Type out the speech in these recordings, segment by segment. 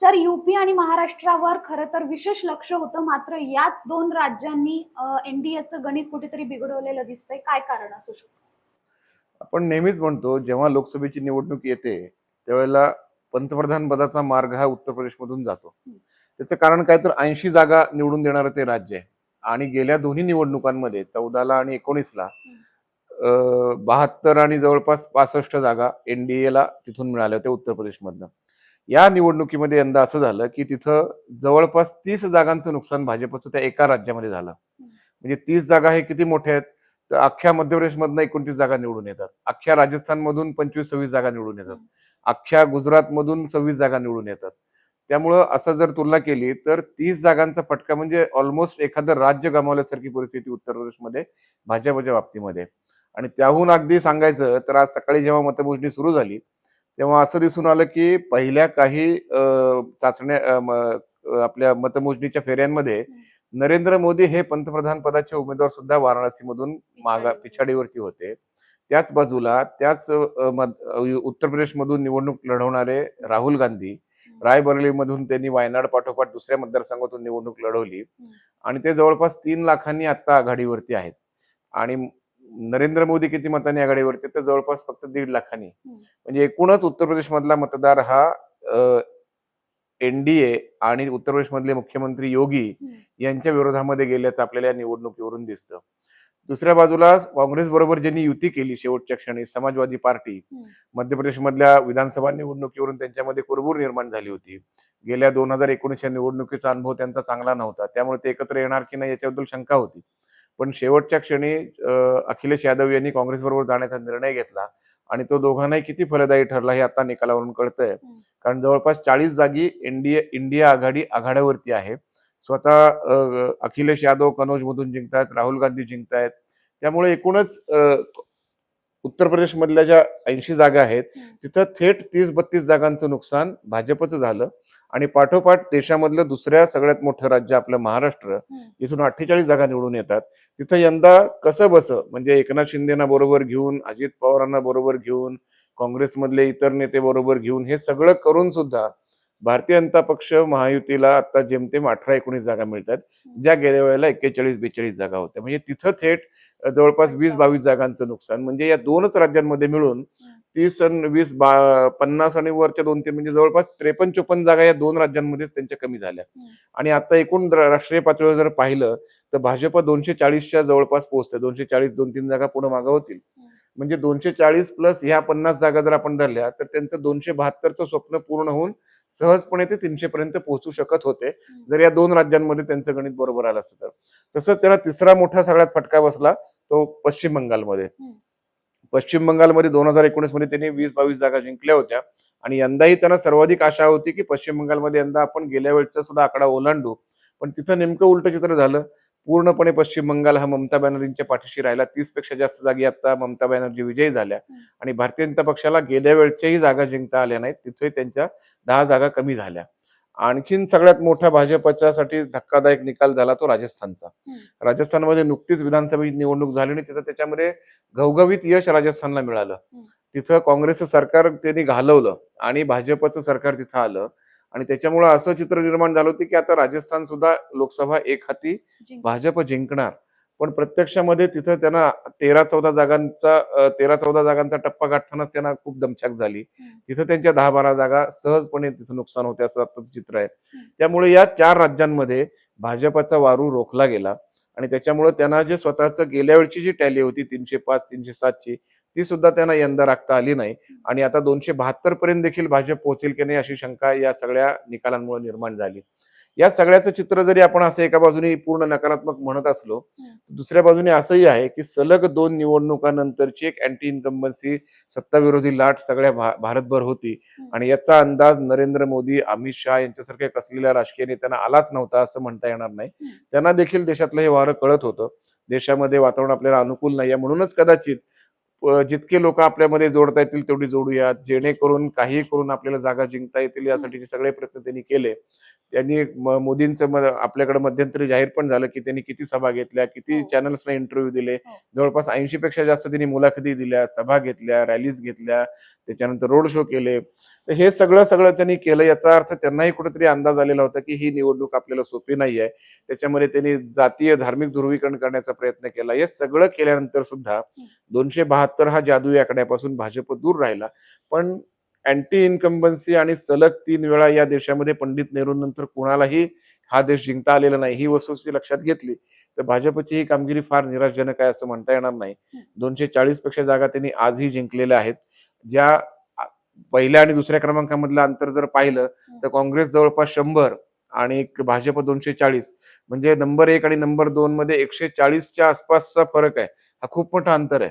Sir UP आणि महाराष्ट्रावर खरं तर विशेष लक्ष होतं. मात्र याच दोन राज्यांनी एनडीएचं गणित कुठेतरी बिघडवलेलं दिसतंय. काय कारण असू शकतं? आपण नेहमीच म्हणतो जेव्हा लोकसभेची निवडणूक येते त्यावेळेला पंतप्रधान पदाचा मार्ग हा उत्तर प्रदेशमधून जातो. त्याचं कारण काय तर ऐंशी जागा निवडून देणारं ते राज्य आहे. आणि गेल्या दोन्ही निवडणुकांमध्ये चौदाला आणि एकोणीसला बहात्तर आणि जवळपास पासष्ट जागा एनडीएला तिथून मिळाल्या होत्या उत्तर प्रदेशमधनं. या निवडणुकीमध्ये यंदा असं झालं की तिथं जवळपास तीस जागांचं नुकसान भाजपचं त्या एका राज्यामध्ये झालं. म्हणजे तीस जागा हे किती मोठे आहेत? तर अख्ख्या मध्य प्रदेशमधनं एकोणतीस जागा निवडून येतात. अख्ख्या राजस्थानमधून पंचवीस सव्वीस जागा निवडून येतात. अख्ख्या गुजरातमधून सव्वीस जागा निवडून येतात. त्यामुळं असं जर तुलना केली तर तीस जागांचा फटका म्हणजे ऑलमोस्ट एखादं राज्य गमावल्यासारखी परिस्थिती उत्तर प्रदेशमध्ये भाजपच्या बाबतीमध्ये. आणि त्याहून अगदी सांगायचं तर आज सकाळी जेव्हा मतमोजणी सुरू झाली तेव्हा असं दिसून आलं की पहिल्या काही चाचण्या आपल्या मतमोजणीच्या फेऱ्यांमध्ये नरेंद्र मोदी हे पंतप्रधान पदाचे उमेदवार सुद्धा वाराणसीमधून मागा पिछाडीवरती होते. त्याच बाजूला त्याच उत्तर प्रदेशमधून निवडणूक लढवणारे राहुल गांधी रायबरेलीमधून त्यांनी वायनाड पाठोपाठ दुसऱ्या मतदारसंघातून निवडणूक लढवली. आणि ते जवळपास तीन लाखांनी आता आघाडीवरती आहेत. आणि नरेंद्र मोदी किती मतांनी आघाडीवरती? तर जवळपास फक्त दीड लाखांनी. म्हणजे एकूणच उत्तर प्रदेशमधला मतदार हा एनडीए आणि उत्तर प्रदेशमधले मुख्यमंत्री योगी यांच्या विरोधामध्ये गेल्याचं आपल्याला या निवडणुकीवरून दिसतं. दुसऱ्या बाजूला काँग्रेस बरोबर ज्यांनी युती केली शेवटच्या क्षणी समाजवादी पार्टी मध्य प्रदेशमधल्या विधानसभा निवडणुकीवरून त्यांच्यामध्ये कुरबूर निर्माण झाली होती. गेल्या दोन हजार एकोणीसच्या निवडणुकीचा अनुभव त्यांचा चांगला नव्हता. त्यामुळे ते एकत्र येणार की नाही याच्याबद्दल शंका होती. पण शेवटच्या क्षणी अखिलेश यादव यांनी काँग्रेस बरोबर जाण्याचा निर्णय घेतला आणि तो दोघांनाही किती फलदायी ठरला हे आता निकालावरून कळतंय. कारण जवळपास चाळीस जागी एनडीए इंडिया आघाडी आघाड्यावरती आहे. स्वतः अखिलेश यादव कनौज मधून जिंकतायत राहुल गांधी जिंकतायत. त्यामुळे एकूणच उत्तर प्रदेशमधल्या ज्या ऐंशी जागा आहेत तिथं थेट तीस बत्तीस जागांचं नुकसान भाजपचं झालं. आणि पाठोपाठ देशामधलं दुसऱ्या सगळ्यात मोठं राज्य आपलं महाराष्ट्र इथून अठ्ठेचाळीस जागा निवडून येतात. तिथं यंदा कसं बसं? म्हणजे एकनाथ शिंदेना बरोबर घेऊन अजित पवारांना बरोबर घेऊन काँग्रेसमधले इतर नेते बरोबर घेऊन हे सगळं करून सुद्धा भारतीय जनता पक्ष महायुतीला आता जेमतेम अठरा एकोणीस जागा मिळतात ज्या गेल्या वेळेला एक्केचाळीस बेचाळीस जागा होत्या. म्हणजे तिथं थेट जवळपास वीस बावीस जागांचं नुकसान. म्हणजे या दोनच राज्यांमध्ये मिळून तीस आणि वीस बा पन्नास आणि वरच्या दोन तीन म्हणजे जवळपास त्रेपन्न चोपन्न जागा या दोन राज्यांमध्येच त्यांच्या कमी झाल्या. आणि आता एकूण राष्ट्रीय पातळीवर जर पाहिलं तर भाजप दोनशे चाळीसच्या जवळपास पोहोचते दोनशे चाळीस दोन तीन जागा पुढे मागं होतील. म्हणजे दोनशे चाळीस प्लस ह्या पन्नास जागा जर आपण धरल्या तर त्यांचं दोनशे बहात्तरचं स्वप्न पूर्ण होऊन सहजपणे ते तीनशे पर्यंत पोहोचू शकत होते. जर या दोन राज्यांमध्ये त्यांचं गणित बरोबर आलं असतं तर. तसंच त्यांना तिसरा मोठा सगळ्यात फटका बसला तो पश्चिम बंगालमध्ये. पश्चिम बंगालमध्ये दोन हजार एकोणीसमध्ये त्यांनी वीस बावीस जागा जिंकल्या होत्या. आणि यंदाही त्यांना सर्वाधिक आशा होती की पश्चिम बंगालमध्ये यंदा आपण गेल्या वेळचा सुद्धा आकडा ओलांडू. पण तिथं नेमकं उलट चित्र झालं. पूर्णपणे पश्चिम बंगाल हा ममता बॅनर्जींच्या पाठीशी राहिला. तीसपेक्षा जास्त जागी आता ममता बॅनर्जी विजयी झाल्या. आणि भारतीय जनता पक्षाला गेल्या वेळच्याही जागा जिंकता आल्या नाहीत. तिथे त्यांच्या दहा जागा कमी झाल्या. आणखीन सगळ्यात मोठा भाजपच्यासाठी धक्कादायक निकाल झाला तो राजस्थानचा. राजस्थानमध्ये नुकतीच विधानसभेची निवडणूक झाली आणि तिथं त्याच्यामध्ये घवघवीत यश राजस्थानला मिळालं. तिथं काँग्रेसचं सरकार त्यांनी घालवलं आणि भाजपचं सरकार तिथं आलं. आणि त्याच्यामुळं असं चित्र निर्माण झालं होतं की आता राजस्थान सुद्धा लोकसभा एक हाती भाजप जिंकणार. पण प्रत्यक्षामध्ये तिथं त्यांना तेरा चौदा जागांचा तेरा चौदा जागांचा टप्पा गाठतानाच त्यांना खूप दमछाक झाली. तिथं त्यांच्या दहा बारा जागा सहजपणे तिथं नुकसान होते असं आताच चित्र आहे. त्यामुळे या चार राज्यांमध्ये भाजपचा वारू रोखला गेला आणि त्याच्यामुळे त्यांना जे स्वतःच गेल्या वेळची जी टॅली होती तीनशे पाच तीनशे सातची ती सुद्धा त्यांना यंदा राखता आली नाही. आणि आता दोनशे बहात्तर पर्यंत देखील भाजप पोहोचेल की नाही अशी शंका या सगळ्या निकालांमुळे निर्माण झाली. या सगळ्याचं चित्र जरी आपण असं एका बाजूने पूर्ण नकारात्मक म्हणत असलो दुसऱ्या बाजूने असंही आहे की सलग दोन निवडणुकानंतरची एक अँटी इन्कम्बन्सी सत्ताविरोधी लाट सगळ्या भा- भारतभर होती. आणि याचा अंदाज नरेंद्र मोदी अमित शहा यांच्यासारख्या कसलेल्या राजकीय नेत्यांना आलाच नव्हता असं म्हणता येणार नाही. त्यांना देखील देशातलं हे वारं कळत होतं. देशामध्ये वातावरण आपल्याला अनुकूल नाही म्हणूनच कदाचित जितके लोक आपल्यामध्ये जोडता येतील तेवढी जोडूयात. जेणेकरून काही करून आपल्याला जागा जिंकता येतील यासाठीचे सगळे प्रयत्न त्यांनी केले. त्यांनी मोदींचं आपल्याकडे मध्यंतरी जाहीर पण झालं की त्यांनी किती सभा घेतल्या किती हो. चॅनल्सना इंटरव्ह्यू दिले. हो. जवळपास ऐंशी पेक्षा जास्त त्यांनी मुलाखती दिल्या सभा घेतल्या रॅलीज घेतल्या. त्याच्यानंतर रोड शो केले. तर हे सगळं सगळं त्यांनी केलं याचा अर्थ त्यांनाही कुठेतरी अंदाज आलेला होता की ही निवडणूक आपल्याला सोपी नाही आहे. त्याच्यामध्ये त्यांनी जातीय धार्मिक ध्रुवीकरण करण्याचा प्रयत्न केला. हे सगळं केल्यानंतर सुद्धा दोनशे बहात्तर हा जादू आकड्यापासून भाजप दूर राहिला. पण अँटी इन्कम्बन्सी आणि सलग तीन वेळा या देशामध्ये पंडित नेहरूंनंतर कुणालाही हा देश जिंकता आलेला नाही ही वस्तुस्थिती लक्षात घेतली. तर भाजपची ही कामगिरी फार निराशजनक आहे असं म्हणता येणार नाही. दोनशे चाळीसपेक्षा जागा त्यांनी आजही जिंकलेल्या आहेत. ज्या पहिल्या आणि दुसऱ्या क्रमांकामधलं अंतर जर पाहिलं तर काँग्रेस जवळपास शंभर आणि भाजप दोनशे चाळीस म्हणजे नंबर एक आणि नंबर दोन मध्ये एकशे चाळीसच्या आसपासचा फरक आहे. हा खूप मोठा अंतर आहे.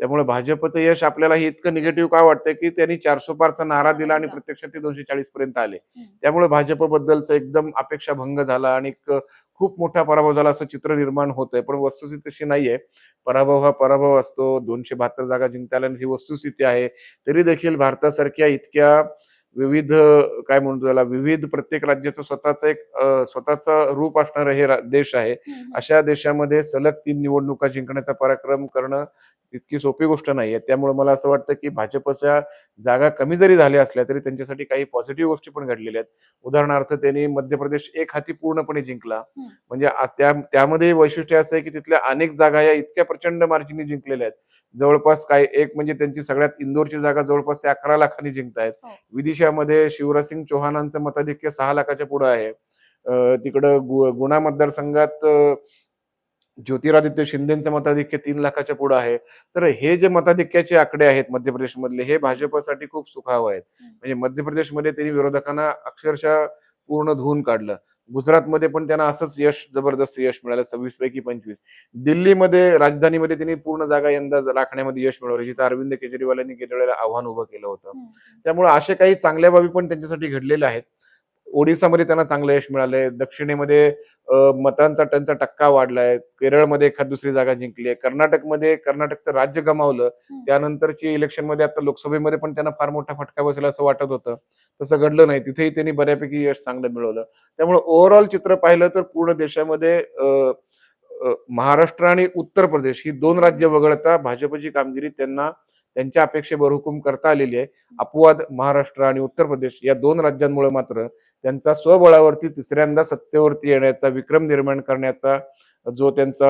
त्यामुळे भाजपचं यश आपल्याला हे इतकं निगेटिव्ह का वाटतंय की त्यांनी चारशे पारचा नारा दिला आणि प्रत्यक्षात ते दोनशे चाळीस पर्यंत आले. त्यामुळे भाजपबद्दलचं एकदम अपेक्षा भंग झाला आणि एक खूप मोठा पराभव झाला असं चित्र निर्माण होतंय. पण वस्तुस्थिती तशी नाहीये. पराभव हा पराभव असतो. दोनशे बहात्तर जागा जिंकता आल्या ही वस्तुस्थिती आहे. तरी देखील भारतासारख्या इतक्या विविध काय म्हणतो त्याला विविध प्रत्येक राज्याचं स्वतःचं एक स्वतःचं रूप असणारं हे देश आहे. अशा देशामध्ये सलग तीन निवडणुका जिंकण्याचा पराक्रम करणं तितकी सोपी गोष्ट नाहीये. त्यामुळे मला असं वाटतं की भाजपच्या जागा कमी जरी झाल्या असल्या तरी त्यांच्यासाठी काही पॉझिटिव्ह गोष्टी पण घडलेल्या आहेत. उदाहरणार्थ त्यांनी मध्य प्रदेश एक हाती पूर्णपणे जिंकला. म्हणजे त्यामध्ये वैशिष्ट्य असं आहे की तिथल्या अनेक जागा या इतक्या प्रचंड मार्जिनी जिंकलेल्या आहेत. जवळपास काय एक म्हणजे त्यांची सगळ्यात इंदोरची जागा जवळपास ते अकरा लाखांनी जिंकतायत. हो. विदिशामध्ये शिवराज सिंग चौहानांचं मताधिक्य सहा लाखाच्या पुढे आहे. तिकडं गुणा मतदारसंघात ज्योतिरादित्य शिंदेचं मताधिक्य तीन लाखाच्या पुढे आहे. तर हे जे मताधिक्याचे आकडे आहेत मध्य प्रदेशमधले हे भाजपसाठी खूप सुखावं आहेत. म्हणजे मध्य प्रदेशमध्ये त्यांनी विरोधकांना अक्षरशः पूर्ण धुवून काढलं. गुजरातमध्ये पण त्यांना असंच यश जबरदस्त यश मिळालं सव्वीस पैकी पंचवीस. दिल्लीमध्ये राजधानीमध्ये त्यांनी पूर्ण जागा यंदा राखण्यामध्ये यश मिळवलं. जिथं अरविंद केजरीवाल यांनी गेल्या वेळेला आव्हान उभं केलं होतं. त्यामुळे असे काही चांगल्या बाबी पण त्यांच्यासाठी घडलेल्या आहेत. ओडिसामध्ये त्यांना चांगलं यश मिळालंय. दक्षिणेमध्ये मतांचा त्यांचा टक्का वाढलाय. केरळमध्ये एखाद दुसरी जागा जिंकली आहे. कर्नाटकमध्ये कर्नाटकचं राज्य गमावलं. त्यानंतरची इलेक्शनमध्ये आता लोकसभेमध्ये पण त्यांना फार मोठा फटका बसेल असं वाटत होतं. तसं घडलं नाही. तिथेही त्यांनी बऱ्यापैकी यश चांगलं मिळवलं. त्यामुळे ओव्हरऑल चित्र पाहिलं तर पूर्ण देशामध्ये महाराष्ट्र आणि उत्तर प्रदेश ही दोन राज्य वगळता भाजपची कामगिरी त्यांना त्यांच्या अपेक्षेवर हुकूम करता आलेली आहे. अपवाद महाराष्ट्र आणि उत्तर प्रदेश या दोन राज्यांमुळे मात्र त्यांचा स्वबळावरती तिसऱ्यांदा सत्तेवरती येण्याचा विक्रम निर्माण करण्याचा जो त्यांचा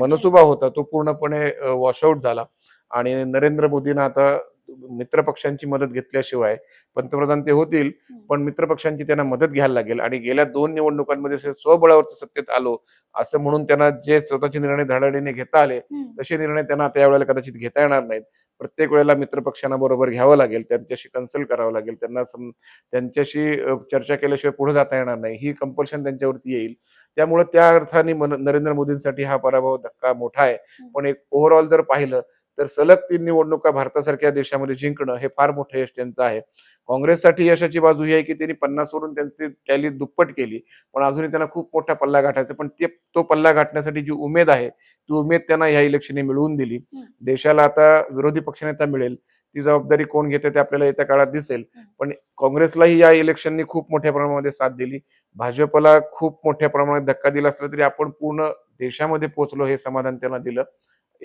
मनसुबा होता तो पूर्णपणे वॉशआउट झाला. आणि नरेंद्र मोदींना आता मित्र पक्षांची मदत घेतल्याशिवाय पंतप्रधान ते होतील पण मित्र पक्षांची त्यांना मदत घ्यायला लागेल. आणि गेल्या दोन निवडणुकांमध्ये असे स्वबळावरती सत्तेत आलो असं म्हणून त्यांना जे स्वतःचे निर्णय धडाडीने घेता आले तसे निर्णय त्यांना आता यावेळेला कदाचित घेता येणार नाहीत. प्रत्येक वेळेला मित्र पक्षांना बरोबर घ्यावं लागेल त्यांच्याशी कन्सल्ट करावं लागेल त्यांना त्यांच्याशी चर्चा केल्याशिवाय पुढे जाता येणार नाही. ही कंपल्शन त्यांच्यावरती येईल. त्यामुळे त्या अर्थाने नरेंद्र मोदींसाठी हा पराभव धक्का मोठा आहे. पण एक ओव्हरऑल जर पाहिलं तर सलग तीन निवडणुका भारतासारख्या देशामध्ये जिंकणं हे फार मोठं यश त्यांचं आहे. काँग्रेससाठी यशाची बाजू ही आहे की त्यांनी पन्नास वरून त्यांची टॅली दुप्पट केली पण अजूनही त्यांना खूप मोठा पल्ला गाठायचा पण ते तो पल्ला गाठण्यासाठी जी उमेद आहे ती उमेद त्यांना ह्या इलेक्शनने मिळवून दिली. देशाला आता विरोधी पक्षनेता मिळेल ती जबाबदारी कोण घेते ते आपल्याला येत्या काळात दिसेल. पण काँग्रेसलाही या इलेक्शननी खूप मोठ्या प्रमाणामध्ये साथ दिली. भाजपला खूप मोठ्या प्रमाणात धक्का दिला असला तरी आपण पूर्ण देशामध्ये पोहोचलो हे समाधान त्यांना दिलं.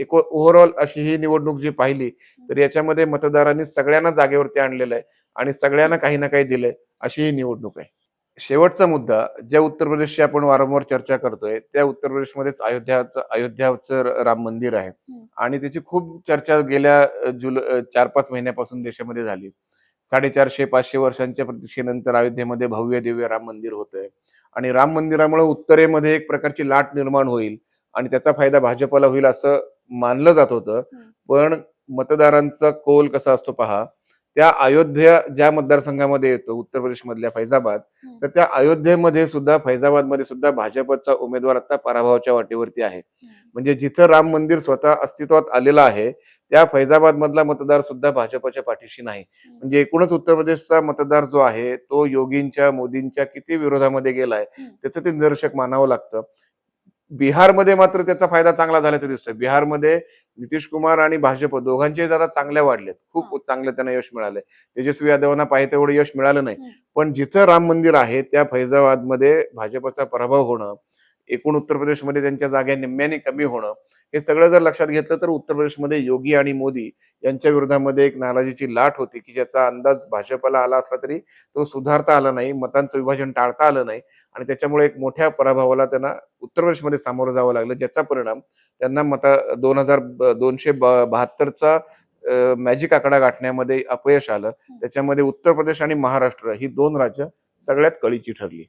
एक ओव्हरऑल अशी ही निवडणूक जी पाहिली तर याच्यामध्ये मतदारांनी सगळ्यांना जागेवरती आणलेलं आहे आणि सगळ्यांना काही ना काही दिलंय अशी ही निवडणूक आहे. शेवटचा मुद्दा ज्या उत्तर प्रदेशची आपण वारंवार चर्चा करतोय त्या उत्तर प्रदेशमध्येच अयोध्याचं अयोध्याचं राम मंदिर आहे. आणि त्याची खूप चर्चा गेल्या जुलै चार पाच महिन्यापासून देशामध्ये झाली. साडेचारशे पाचशे वर्षांच्या प्रतीक्षेनंतर अयोध्येमध्ये भव्य दिव्य राम मंदिर होतंय. आणि राम मंदिरामुळे उत्तरेमध्ये एक प्रकारची लाट निर्माण होईल. आणि त्याचा फायदा भाजपला होईल असं मानलं जात होतं. पण मतदारांचा कोल कसा असतो पहा त्या अयोध्या ज्या मतदारसंघामध्ये येतो उत्तर प्रदेश मधल्या फैजाबाद तर त्या अयोध्येमध्ये सुद्धा फैजाबादमध्ये सुद्धा भाजपचा उमेदवार आता पराभवाच्या वाटेवरती आहे. म्हणजे जिथं राम मंदिर स्वतः अस्तित्वात आलेलं आहे त्या फैजाबाद मधला मतदार सुद्धा भाजपच्या पाठीशी नाही. म्हणजे एकूणच उत्तर प्रदेशचा मतदार जो आहे तो योगींच्या मोदींच्या किती विरोधामध्ये गेलाय त्याचं ते निदर्शक मानावं लागतं. बिहारमध्ये मात्र त्याचा फायदा चांगला झाल्याचं दिसतोय. बिहारमध्ये नितीश कुमार आणि भाजप दोघांचे जरा चांगल्या वाढलेत. खूप चांगलं त्यांना यश मिळालंय. तेजस्वी यादवांना पाहिजे तेवढं यश मिळालं नाही. पण जिथं राम मंदिर आहे त्या फैजाबादमध्ये भाजपचा पराभव होणं एकूण उत्तर प्रदेशमध्ये त्यांच्या जागा निम्म्याने कमी होणं हे सगळं जर लक्षात घेतलं तर उत्तर प्रदेशमध्ये योगी आणि मोदी यांच्या विरोधामध्ये एक नाराजीची लाट होती की ज्याचा अंदाज भाजपला आला असला तरी तो सुधारता आला नाही मतांचं विभाजन टाळता आलं नाही आणि त्याच्यामुळे एक मोठ्या पराभवाला त्यांना उत्तर प्रदेशमध्ये सामोरं जावं लागलं ज्याचा परिणाम त्यांना मता दोन हजार दोनशे बहात्तरचा मॅजिक आकडा गाठण्यामध्ये अपयश आलं. त्याच्यामध्ये उत्तर प्रदेश आणि महाराष्ट्र ही दोन राज्य सगळ्यात कळीची ठरली.